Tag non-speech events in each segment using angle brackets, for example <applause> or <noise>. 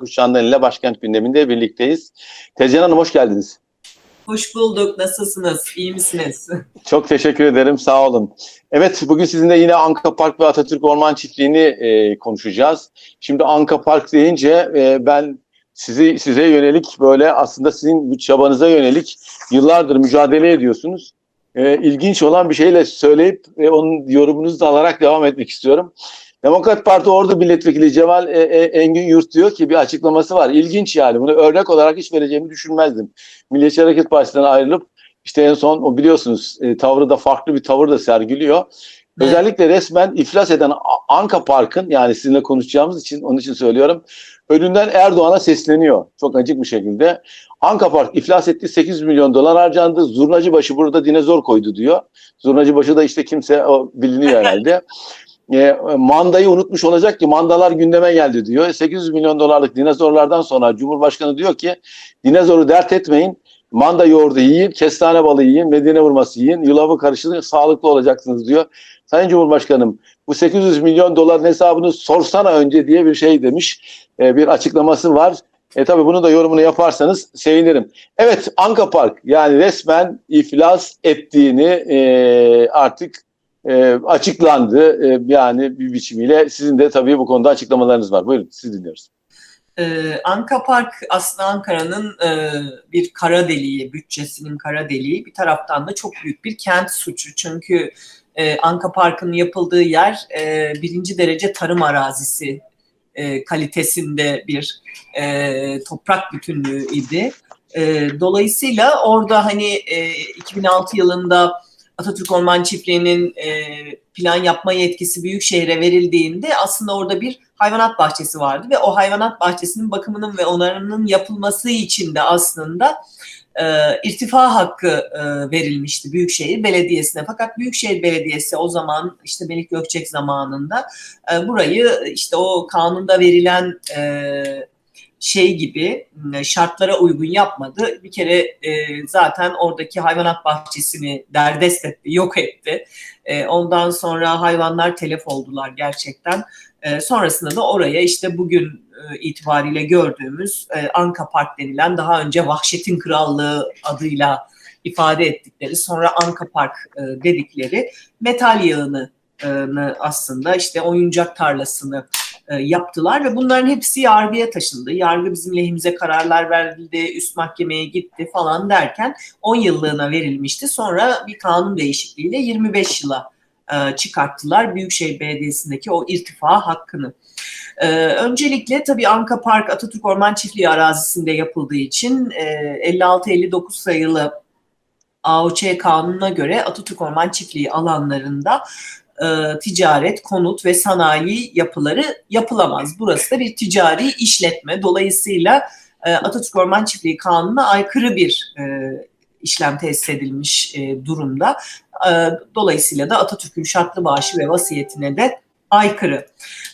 Kuşağı'ndan ile başkent gündeminde birlikteyiz. Tezcan Hanım hoş geldiniz. Hoş bulduk. Nasılsınız? İyi misiniz? <laughs> Çok teşekkür ederim. Sağ olun. Evet bugün sizinle yine Anka Park ve Atatürk Orman Çiftliği'ni e, konuşacağız. Şimdi Anka Park deyince e, ben sizi size yönelik böyle aslında sizin bu çabanıza yönelik yıllardır mücadele ediyorsunuz. E, ilginç olan bir şeyle söyleyip e, onun yorumunuzu da alarak devam etmek istiyorum. Demokrat Parti Ordu Milletvekili Cemal e, e, Engin Yurt diyor ki bir açıklaması var. İlginç yani. Bunu örnek olarak hiç vereceğimi düşünmezdim. Milliyetçi Hareket Partisi'nden ayrılıp işte en son o biliyorsunuz e, tavrı da farklı bir tavır da sergiliyor. Evet. Özellikle resmen iflas eden Anka Park'ın yani sizinle konuşacağımız için onun için söylüyorum. Önünden Erdoğan'a sesleniyor. Çok acık bir şekilde. Anka Park iflas etti 8 milyon dolar harcandı. Zurnacıbaşı burada dinozor koydu diyor. Zurnacıbaşı da işte kimse o biliniyor herhalde. <laughs> E, mandayı unutmuş olacak ki mandalar gündeme geldi diyor. 800 milyon dolarlık dinozorlardan sonra Cumhurbaşkanı diyor ki dinozoru dert etmeyin. Manda yoğurdu yiyin, kestane balı yiyin, medine vurması yiyin, yulafı karıştırın, sağlıklı olacaksınız diyor. Sayın Cumhurbaşkanım bu 800 milyon doların hesabını sorsana önce diye bir şey demiş. E, bir açıklaması var. E tabi bunu da yorumunu yaparsanız sevinirim. Evet Anka Park yani resmen iflas ettiğini e, artık e, açıklandı. E, yani bir biçimiyle sizin de tabii bu konuda açıklamalarınız var. Buyurun siz dinliyoruz. Ee, Anka Park aslında Ankara'nın e, bir kara deliği, bütçesinin kara deliği. Bir taraftan da çok büyük bir kent suçu. Çünkü e, Anka Park'ın yapıldığı yer e, birinci derece tarım arazisi e, kalitesinde bir e, toprak bütünlüğü idi. E, dolayısıyla orada hani e, 2006 yılında Atatürk Orman Çiftliği'nin e, plan yapma yetkisi Büyükşehir'e verildiğinde aslında orada bir hayvanat bahçesi vardı ve o hayvanat bahçesinin bakımının ve onarımının yapılması için de aslında e, irtifa hakkı e, verilmişti Büyükşehir Belediyesi'ne. Fakat Büyükşehir Belediyesi o zaman işte Melik Gökçek zamanında e, burayı işte o kanunda verilen e, şey gibi e, şartlara uygun yapmadı. Bir kere e, zaten oradaki hayvanat bahçesini derdest etti, yok etti. E, ondan sonra hayvanlar telef oldular gerçekten. E, sonrasında da oraya işte bugün e, itibariyle gördüğümüz e, Anka Park denilen daha önce Vahşetin Krallığı adıyla ifade ettikleri sonra Anka Park e, dedikleri metal yağını e, aslında işte oyuncak tarlasını e, yaptılar ve bunların hepsi yargıya taşındı. Yargı bizim lehimize kararlar verildi, üst mahkemeye gitti falan derken 10 yıllığına verilmişti. Sonra bir kanun değişikliğiyle 25 yıla e, çıkarttılar Büyükşehir Belediyesi'ndeki o irtifa hakkını. E, öncelikle tabii Anka Park Atatürk Orman Çiftliği arazisinde yapıldığı için e, 56-59 sayılı AOÇ kanununa göre Atatürk Orman Çiftliği alanlarında e, ticaret, konut ve sanayi yapıları yapılamaz. Burası da bir ticari işletme. Dolayısıyla e, Atatürk Orman Çiftliği Kanunu'na aykırı bir e, işlem tesis edilmiş e, durumda. E, dolayısıyla da Atatürk'ün şartlı bağışı ve vasiyetine de aykırı.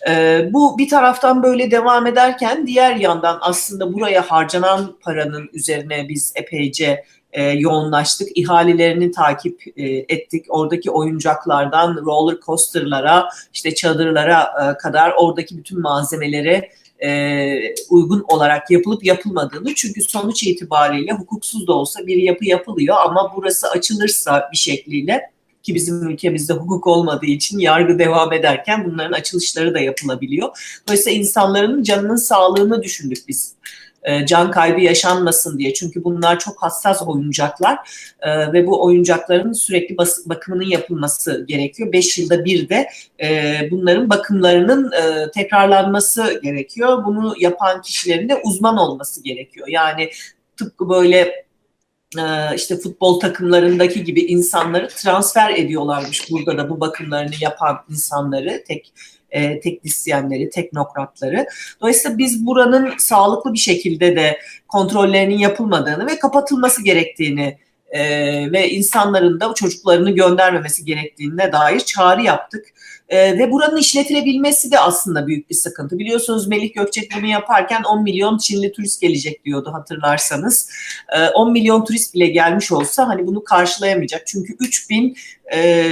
E, bu bir taraftan böyle devam ederken diğer yandan aslında buraya harcanan paranın üzerine biz epeyce e, yoğunlaştık. İhalelerini takip e, ettik. Oradaki oyuncaklardan roller coaster'lara, işte çadırlara e, kadar oradaki bütün malzemelere e, uygun olarak yapılıp yapılmadığını çünkü sonuç itibariyle hukuksuz da olsa bir yapı yapılıyor ama burası açılırsa bir şekliyle ki bizim ülkemizde hukuk olmadığı için yargı devam ederken bunların açılışları da yapılabiliyor. Dolayısıyla insanların canının sağlığını düşündük biz e, can kaybı yaşanmasın diye. Çünkü bunlar çok hassas oyuncaklar e, ve bu oyuncakların sürekli bakımının yapılması gerekiyor. 5 yılda bir de e, bunların bakımlarının tekrarlanması gerekiyor. Bunu yapan kişilerin de uzman olması gerekiyor. Yani tıpkı böyle işte futbol takımlarındaki gibi insanları transfer ediyorlarmış burada da bu bakımlarını yapan insanları tek e, teknisyenleri, teknokratları. Dolayısıyla biz buranın sağlıklı bir şekilde de kontrollerinin yapılmadığını ve kapatılması gerektiğini e, ve insanların da çocuklarını göndermemesi gerektiğine dair çağrı yaptık. E, ve buranın işletilebilmesi de aslında büyük bir sıkıntı. Biliyorsunuz Melih Gökçek bunu yaparken 10 milyon Çinli turist gelecek diyordu hatırlarsanız. E, 10 milyon turist bile gelmiş olsa hani bunu karşılayamayacak. Çünkü 3000 e,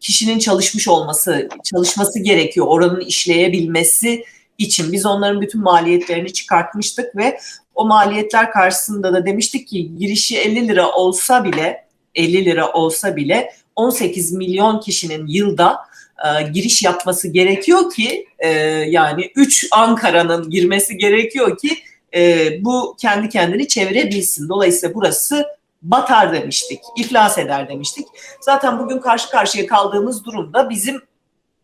kişinin çalışmış olması, çalışması gerekiyor. Oranın işleyebilmesi için biz onların bütün maliyetlerini çıkartmıştık ve o maliyetler karşısında da demiştik ki girişi 50 lira olsa bile 50 lira olsa bile 18 milyon kişinin yılda e, giriş yapması gerekiyor ki e, yani 3 Ankara'nın girmesi gerekiyor ki e, bu kendi kendini çevirebilsin. Dolayısıyla burası batar demiştik, iflas eder demiştik. Zaten bugün karşı karşıya kaldığımız durumda bizim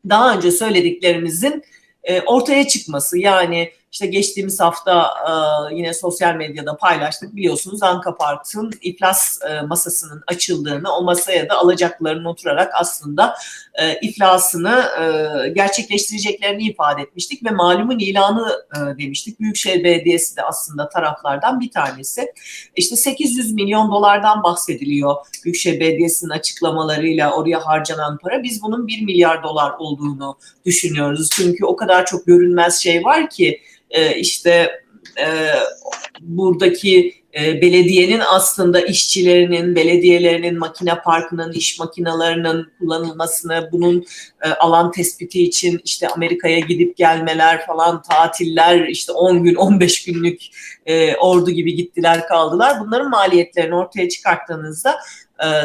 daha önce söylediklerimizin e, ortaya çıkması. Yani işte geçtiğimiz hafta e, yine sosyal medyada paylaştık biliyorsunuz Anka Park'ın iflas e, masasının açıldığını, o masaya da alacaklarını oturarak aslında e, iflasını e, gerçekleştireceklerini ifade etmiştik ve malumun ilanı e, demiştik. Büyükşehir Belediyesi de aslında taraflardan bir tanesi. İşte 800 milyon dolardan bahsediliyor Büyükşehir Belediyesi'nin açıklamalarıyla oraya harcanan para. Biz bunun 1 milyar dolar olduğunu düşünüyoruz. Çünkü o kadar çok görünmez şey var ki e, işte buradaki e, belediyenin aslında işçilerinin, belediyelerinin, makine parkının, iş makinalarının kullanılmasını, bunun e, alan tespiti için işte Amerika'ya gidip gelmeler falan, tatiller, işte 10 gün, 15 günlük e, ordu gibi gittiler kaldılar. Bunların maliyetlerini ortaya çıkarttığınızda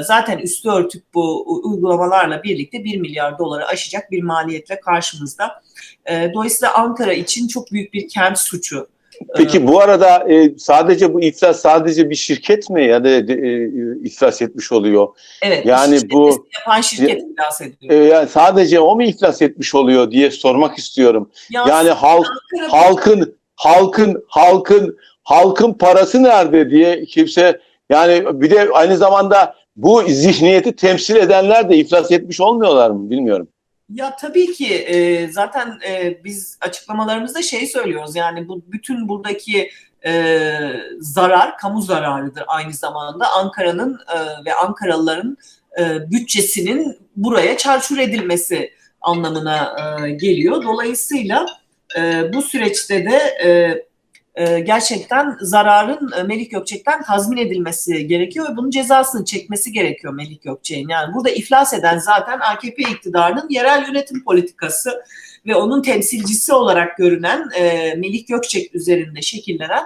zaten üstü örtük bu uygulamalarla birlikte 1 milyar doları aşacak bir maliyetle karşımızda. E, dolayısıyla Ankara için çok büyük bir kent suçu. Peki bu arada e, sadece bu iflas sadece bir şirket mi ya da e, iflas etmiş oluyor? Evet. Yani bu yapan şirket iflas ediyor. E, yani sadece o mu iflas etmiş oluyor diye sormak istiyorum. Ya yani halk Ankara- halkın halkın halkın halkın parası nerede diye kimse yani bir de aynı zamanda bu zihniyeti temsil edenler de iflas etmiş olmuyorlar mı bilmiyorum. Ya tabii ki e, zaten e, biz açıklamalarımızda şey söylüyoruz yani bu bütün buradaki e, zarar kamu zararıdır aynı zamanda Ankara'nın e, ve Ankaralıların e, bütçesinin buraya çarçur edilmesi anlamına e, geliyor. Dolayısıyla e, bu süreçte de e, e, gerçekten zararın e, Melik Gökçek'ten tazmin edilmesi gerekiyor ve bunun cezasını çekmesi gerekiyor Melik Gökçek'in. Yani burada iflas eden zaten AKP iktidarının yerel yönetim politikası ve onun temsilcisi olarak görünen e, Melik Gökçek üzerinde şekillenen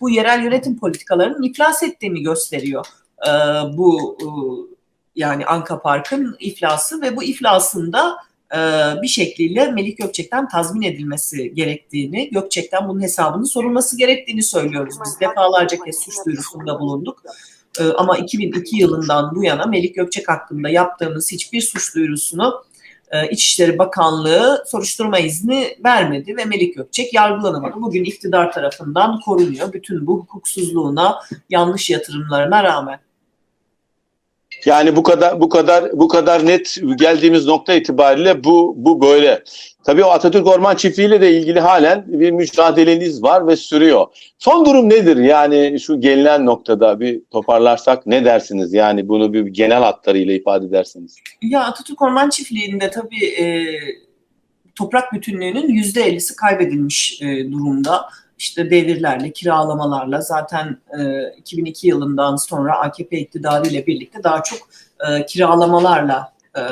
bu yerel yönetim politikalarının iflas ettiğini gösteriyor. E, bu yani Anka Park'ın iflası ve bu iflasında e, bir şekliyle Melik Gökçek'ten tazmin edilmesi gerektiğini, Gökçek'ten bunun hesabının sorulması gerektiğini söylüyoruz. Biz defalarca kez suç duyurusunda bulunduk. E, Ama 2002 yılından bu yana Melik Gökçek hakkında yaptığımız hiçbir suç duyurusunu e, İçişleri Bakanlığı soruşturma izni vermedi ve Melik Gökçek yargılanamadı. Bugün iktidar tarafından korunuyor bütün bu hukuksuzluğuna, yanlış yatırımlarına rağmen. Yani bu kadar bu kadar bu kadar net geldiğimiz nokta itibariyle bu bu böyle. Tabii o Atatürk Orman Çiftliği ile de ilgili halen bir mücadeleniz var ve sürüyor. Son durum nedir? Yani şu gelinen noktada bir toparlarsak ne dersiniz? Yani bunu bir genel hatlarıyla ifade ederseniz. Ya Atatürk Orman Çiftliği'nde tabii e, toprak bütünlüğünün yüzde ellisi kaybedilmiş e, durumda. İşte devirlerle, kiralamalarla zaten e, 2002 yılından sonra AKP iktidarı ile birlikte daha çok e, kiralamalarla e,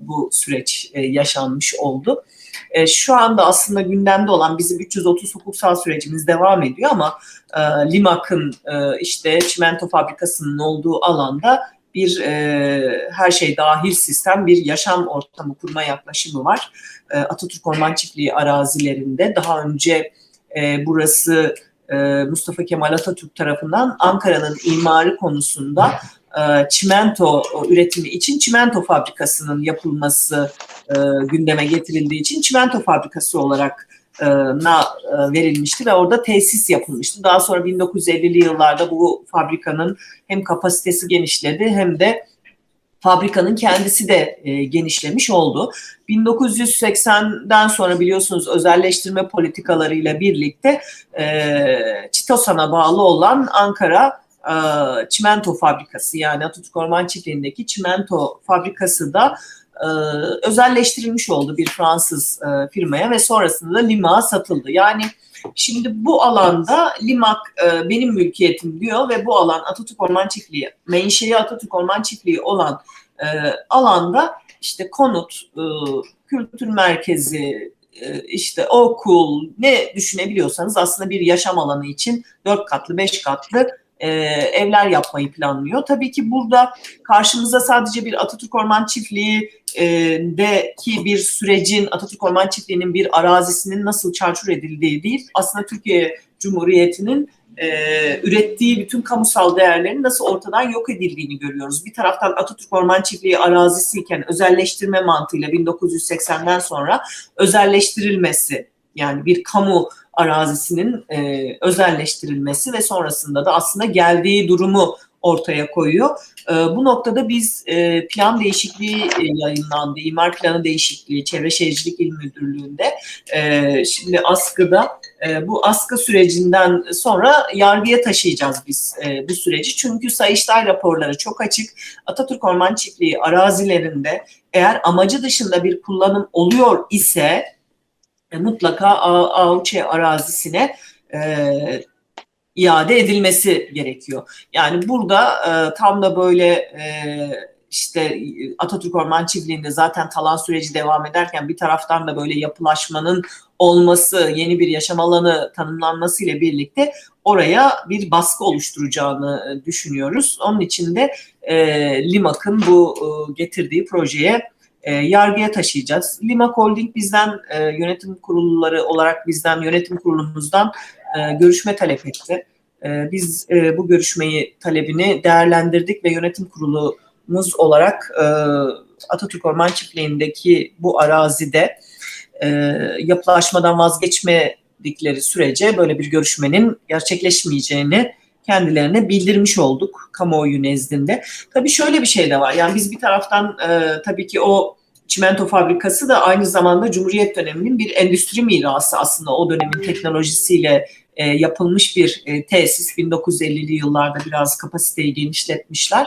bu süreç e, yaşanmış oldu. E, şu anda aslında gündemde olan bizim 330 hukuksal sürecimiz devam ediyor ama e, Limak'ın e, işte çimento fabrikasının olduğu alanda bir e, her şey dahil sistem bir yaşam ortamı kurma yaklaşımı var. E, Atatürk Orman Çiftliği arazilerinde daha önce e, burası e, Mustafa Kemal Atatürk tarafından Ankara'nın imarı konusunda e, çimento üretimi için çimento fabrikasının yapılması e, gündeme getirildiği için çimento fabrikası olarak verilmişti ve orada tesis yapılmıştı. Daha sonra 1950'li yıllarda bu fabrikanın hem kapasitesi genişledi hem de fabrikanın kendisi de e, genişlemiş oldu. 1980'den sonra biliyorsunuz özelleştirme politikalarıyla birlikte e, Çitosan'a bağlı olan Ankara e, Çimento Fabrikası yani Atatürk Orman Çiftliği'ndeki çimento fabrikası da e, özelleştirilmiş oldu bir Fransız e, firmaya ve sonrasında da Limak'a satıldı. Yani şimdi bu alanda Limak e, benim mülkiyetim diyor ve bu alan Atatürk Orman Çiftliği, menşei Atatürk Orman Çiftliği olan alanda işte konut, kültür merkezi, işte okul ne düşünebiliyorsanız aslında bir yaşam alanı için dört katlı beş katlı e, evler yapmayı planlıyor. Tabii ki burada karşımıza sadece bir Atatürk Orman Çiftliği deki bir sürecin Atatürk Orman Çiftliği'nin bir arazisinin nasıl çarçur edildiği değil aslında Türkiye Cumhuriyeti'nin e, ürettiği bütün kamusal değerlerin nasıl ortadan yok edildiğini görüyoruz. Bir taraftan Atatürk Orman Çiftliği arazisiyken özelleştirme mantığıyla 1980'den sonra özelleştirilmesi yani bir kamu arazisinin e, özelleştirilmesi ve sonrasında da aslında geldiği durumu ortaya koyuyor. E, bu noktada biz e, plan değişikliği e, yayınlandı, imar planı değişikliği Çevre Şehircilik İl Müdürlüğü'nde. E, şimdi askıda e, bu askı sürecinden sonra yargıya taşıyacağız biz e, bu süreci. Çünkü Sayıştay raporları çok açık. Atatürk Orman Çiftliği arazilerinde eğer amacı dışında bir kullanım oluyor ise e, mutlaka AUÇ arazisine e, iade edilmesi gerekiyor. Yani burada e, tam da böyle e, işte Atatürk Orman Çiftliği'nde zaten talan süreci devam ederken bir taraftan da böyle yapılaşmanın olması, yeni bir yaşam alanı tanımlanması ile birlikte oraya bir baskı oluşturacağını düşünüyoruz. Onun için de e, Limak'ın bu e, getirdiği projeye e, yargıya taşıyacağız. Limak Holding bizden e, yönetim kurulları olarak bizden yönetim kurulumuzdan e, görüşme talep etti. E, biz e, bu görüşmeyi talebini değerlendirdik ve yönetim kurulumuz olarak e, Atatürk Orman Çiftliği'ndeki bu arazide e, yapılaşmadan vazgeçmedikleri sürece böyle bir görüşmenin gerçekleşmeyeceğini kendilerine bildirmiş olduk kamuoyu nezdinde. Tabii şöyle bir şey de var. Yani biz bir taraftan e, tabii ki o çimento fabrikası da aynı zamanda Cumhuriyet döneminin bir endüstri mirası aslında o dönemin teknolojisiyle e, yapılmış bir e, tesis. 1950'li yıllarda biraz kapasiteyi genişletmişler.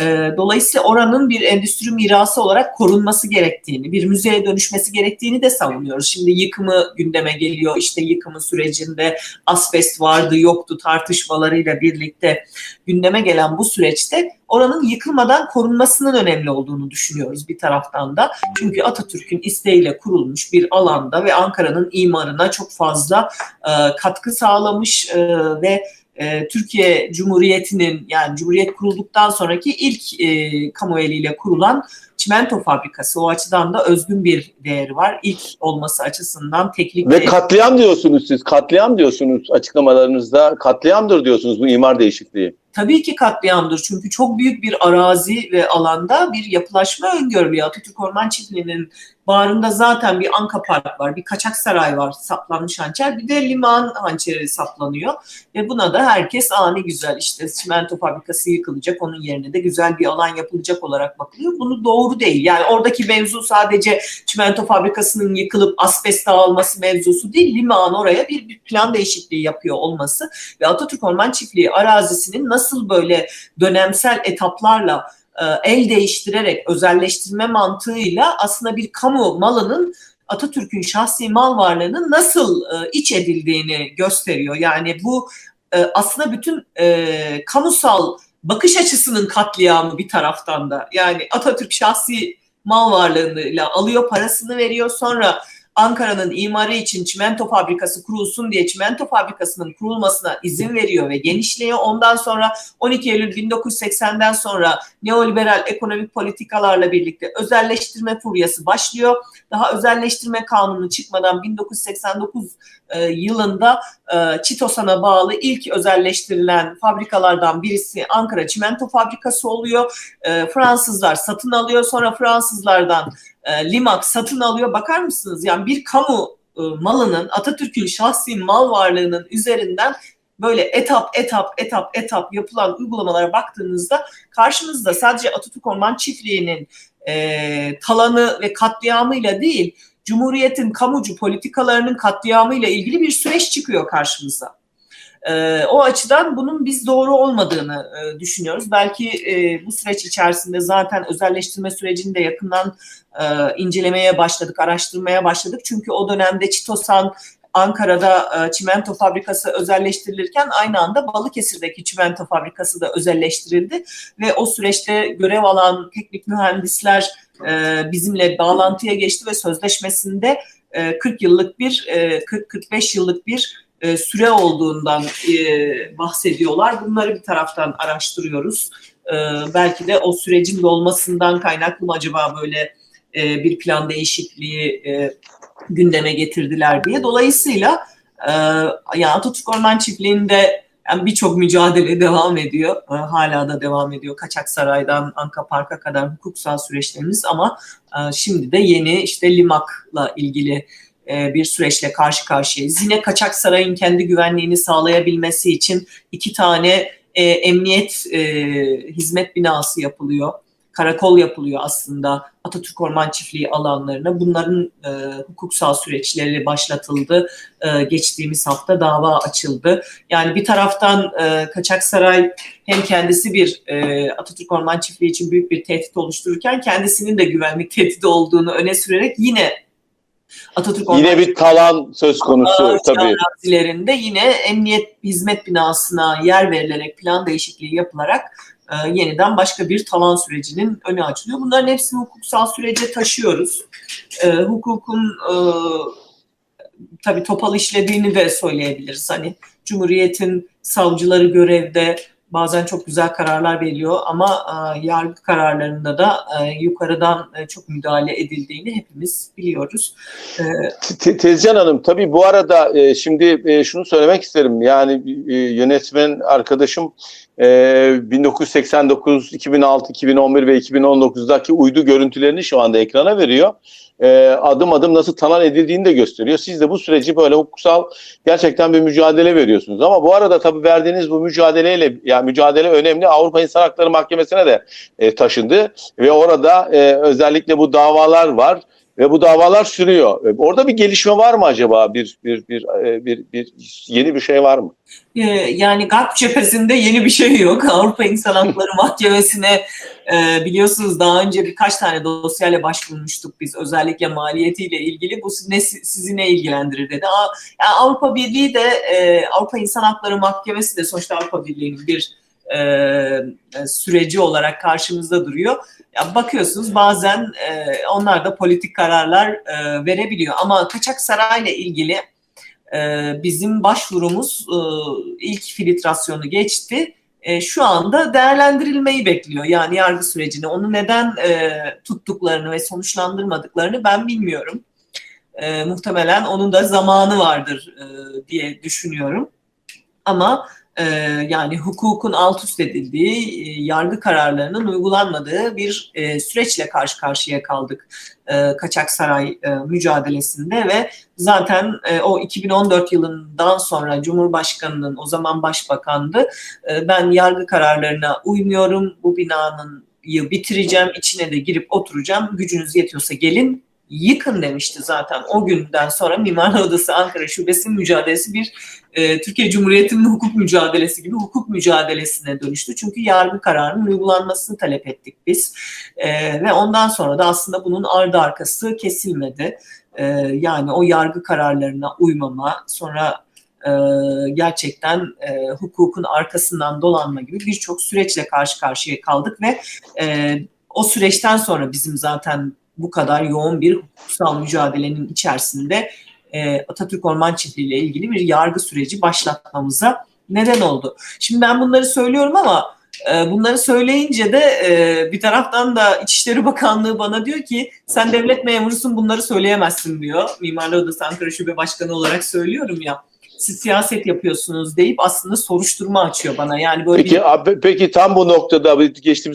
E, dolayısıyla oranın bir endüstri mirası olarak korunması gerektiğini, bir müzeye dönüşmesi gerektiğini de savunuyoruz. Şimdi yıkımı gündeme geliyor. İşte yıkımı sürecinde asbest vardı, yoktu tartışmalarıyla birlikte gündeme gelen bu süreçte oranın yıkılmadan korunmasının önemli olduğunu düşünüyoruz bir taraftan da. Çünkü Atatürk'ün isteğiyle kurulmuş bir alanda ve Ankara'nın imarına çok fazla e, katkı sağlamış e, ve e, Türkiye Cumhuriyeti'nin yani Cumhuriyet kurulduktan sonraki ilk e, kamu eliyle kurulan çimento fabrikası. O açıdan da özgün bir değeri var. İlk olması açısından teknik ve katliam diyorsunuz siz. Katliam diyorsunuz açıklamalarınızda. Katliamdır diyorsunuz bu imar değişikliği. Tabii ki katliamdır çünkü çok büyük bir arazi ve alanda bir yapılaşma öngörülüyor. Atatürk Orman Çiftliği'nin bağrında zaten bir Anka Park var, bir kaçak saray var saplanmış hançer, bir de liman hançeri saplanıyor. Ve buna da herkes aa ne güzel işte çimento fabrikası yıkılacak, onun yerine de güzel bir alan yapılacak olarak bakılıyor. Bunu doğru değil. Yani oradaki mevzu sadece çimento fabrikasının yıkılıp asbest dağılması mevzusu değil, liman oraya bir, bir plan değişikliği yapıyor olması ve Atatürk Orman Çiftliği arazisinin nasıl böyle dönemsel etaplarla el değiştirerek özelleştirme mantığıyla aslında bir kamu malının Atatürk'ün şahsi mal varlığının nasıl iç edildiğini gösteriyor. Yani bu aslında bütün e, kamusal bakış açısının katliamı bir taraftan da. Yani Atatürk şahsi mal varlığıyla alıyor parasını veriyor sonra Ankara'nın imarı için çimento fabrikası kurulsun diye çimento fabrikasının kurulmasına izin veriyor ve genişliyor. Ondan sonra 12 Eylül 1980'den sonra neoliberal ekonomik politikalarla birlikte özelleştirme furyası başlıyor. Daha özelleştirme kanunu çıkmadan 1989 e, yılında e, Çitosan'a bağlı ilk özelleştirilen fabrikalardan birisi Ankara Çimento Fabrikası oluyor. E, Fransızlar satın alıyor. Sonra Fransızlardan e, Limak satın alıyor. Bakar mısınız? Yani bir kamu e, malının Atatürk'ün şahsi mal varlığının üzerinden böyle etap etap etap etap yapılan uygulamalara baktığınızda karşımızda sadece Atatürk Orman Çiftliği'nin e, talanı ve katliamıyla değil Cumhuriyet'in kamucu politikalarının katliamıyla ilgili bir süreç çıkıyor karşımıza. E, o açıdan bunun biz doğru olmadığını e, düşünüyoruz. Belki e, bu süreç içerisinde zaten özelleştirme sürecini de yakından e, incelemeye başladık, araştırmaya başladık. Çünkü o dönemde Çitosan Ankara'da çimento fabrikası özelleştirilirken aynı anda Balıkesir'deki çimento fabrikası da özelleştirildi ve o süreçte görev alan teknik mühendisler bizimle bağlantıya geçti ve sözleşmesinde e, 40 yıllık bir e, 40-45 yıllık bir e, süre olduğundan e, bahsediyorlar. Bunları bir taraftan araştırıyoruz. E, belki de o sürecin dolmasından kaynaklı mı acaba böyle bir plan değişikliği gündeme getirdiler diye. Dolayısıyla e, yani Atatürk Orman Çiftliği'nde yani birçok mücadele devam ediyor. Hala da devam ediyor. Kaçaksaray'dan Anka Park'a kadar hukuksal süreçlerimiz ama şimdi de yeni işte Limak'la ilgili e, bir süreçle karşı karşıyayız. Yine Kaçaksaray'ın kendi güvenliğini sağlayabilmesi için iki tane e, emniyet e, hizmet binası yapılıyor. Karakol yapılıyor aslında Atatürk Orman Çiftliği alanlarına. Bunların e, hukuksal süreçleri başlatıldı. E, geçtiğimiz hafta dava açıldı. Yani bir taraftan e, Kaçaksaray hem kendisi bir e, Atatürk Orman Çiftliği için büyük bir tehdit oluştururken kendisinin de güvenlik tehdidi olduğunu öne sürerek yine Atatürk Yine bir talan söz konusu tabii. arazilerinde yine emniyet hizmet binasına yer verilerek plan değişikliği yapılarak e, yeniden başka bir talan sürecinin önü açılıyor. Bunların hepsini hukuksal sürece taşıyoruz. E, hukukun e, tabii topal işlediğini de söyleyebiliriz. Hani Cumhuriyet'in savcıları görevde bazen çok güzel kararlar veriyor ama e, yargı kararlarında da e, yukarıdan e, çok müdahale edildiğini hepimiz biliyoruz. Te- Tezcan Hanım tabii bu arada şimdi şunu söylemek isterim. Yani yönetmen arkadaşım e, 1989, 2006, 2011 ve 2019'daki uydu görüntülerini şu anda ekrana veriyor. E, adım adım nasıl talan edildiğini de gösteriyor. Siz de bu süreci böyle hukuksal gerçekten bir mücadele veriyorsunuz. Ama bu arada tabii verdiğiniz bu mücadeleyle yani mücadele önemli. Avrupa İnsan Hakları Mahkemesi'ne de e, taşındı ve orada e, özellikle bu davalar var ve bu davalar sürüyor. E, Orada bir gelişme var mı acaba? Bir bir bir e, bir, bir yeni bir şey var mı? Ee, yani Garp cephesinde yeni bir şey yok. <laughs> Avrupa İnsan Hakları Mahkemesi'ne e, biliyorsunuz daha önce birkaç tane dosyayla başvurmuştuk biz özellikle maliyetiyle ilgili. Bu ne, sizi ne ilgilendirir dedi. Aa, yani Avrupa Birliği de e, Avrupa İnsan Hakları Mahkemesi de sonuçta Avrupa Birliği'nin bir e, süreci olarak karşımızda duruyor. Ya bakıyorsunuz bazen e, onlar da politik kararlar e, verebiliyor. Ama Kaçak Saray'la ilgili e, bizim başvurumuz e, ilk filtrasyonu geçti. E, şu anda değerlendirilmeyi bekliyor. Yani yargı sürecini. Onu neden e, tuttuklarını ve sonuçlandırmadıklarını ben bilmiyorum. E, muhtemelen onun da zamanı vardır e, diye düşünüyorum. Ama e, yani hukukun alt üst edildiği, e, yargı kararlarının uygulanmadığı bir e, süreçle karşı karşıya kaldık e, Kaçaksaray e, mücadelesinde ve zaten e, o 2014 yılından sonra Cumhurbaşkanı'nın o zaman başbakandı. E, ben yargı kararlarına uymuyorum, bu binanın bitireceğim, içine de girip oturacağım, gücünüz yetiyorsa gelin yıkın demişti zaten. O günden sonra Mimarlar Odası Ankara Şubesi'nin mücadelesi bir e, Türkiye Cumhuriyeti'nin hukuk mücadelesi gibi hukuk mücadelesine dönüştü. Çünkü yargı kararının uygulanmasını talep ettik biz. E, ve ondan sonra da aslında bunun ardı arkası kesilmedi. E, yani o yargı kararlarına uymama, sonra e, gerçekten e, hukukun arkasından dolanma gibi birçok süreçle karşı karşıya kaldık ve e, o süreçten sonra bizim zaten bu kadar yoğun bir hukuksal mücadelenin içerisinde e, Atatürk Orman Çiftliği ile ilgili bir yargı süreci başlatmamıza neden oldu. Şimdi ben bunları söylüyorum ama e, bunları söyleyince de e, bir taraftan da İçişleri Bakanlığı bana diyor ki sen devlet memurusun bunları söyleyemezsin diyor. Mimarlar Odası Ankara Şube Başkanı olarak söylüyorum ya siz siyaset yapıyorsunuz deyip aslında soruşturma açıyor bana. Yani böyle Peki bir abi, peki tam bu noktada geçtiğimiz